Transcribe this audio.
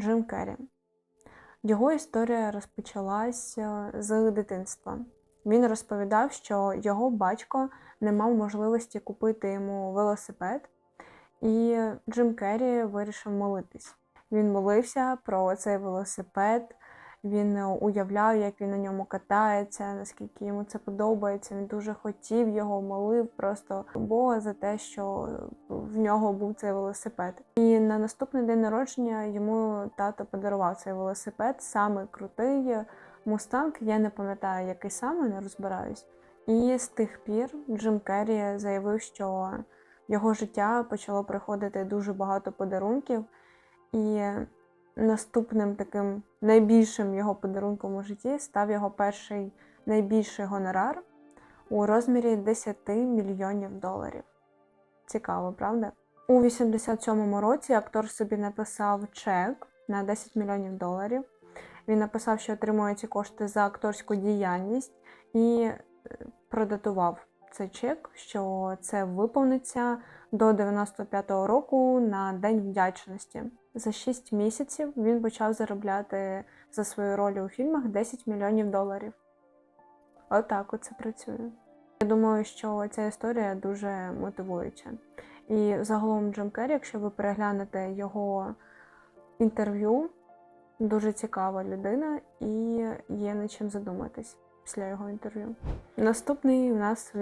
Джим Керрі. Його історія розпочалася з дитинства. Він розповідав, що його батько не мав можливості купити йому велосипед, і Джим Керрі вирішив молитись. Він молився про цей велосипед, він е, уявляв, як він на ньому катається, наскільки йому це подобається. Він дуже хотів його, молив просто Бога за те, що в нього був цей велосипед. І на наступний день народження йому тато подарував цей велосипед, саме крутий мустанг. Я не пам'ятаю, який саме, не розбираюсь. І з тих пір Джим Керрі заявив, що його життя почало приходити дуже багато подарунків. І наступним таким найбільшим його подарунком у житті став його перший найбільший гонорар у розмірі 10 мільйонів доларів. Цікаво, правда? У 87-му році актор собі написав чек на 10 мільйонів доларів. Він написав, що отримує ці кошти за акторську діяльність і е, продатував цей чек, що це виповниться до 95-го року на День вдячності. За 6 місяців він почав заробляти за свою роль у фільмах 10 мільйонів доларів. Отак оце працює. Я думаю, що ця історія дуже мотивуюча. І загалом Джим Керрі, якщо ви переглянете його інтерв'ю, дуже цікава людина і є над чим задуматись після його інтерв'ю. Наступний у нас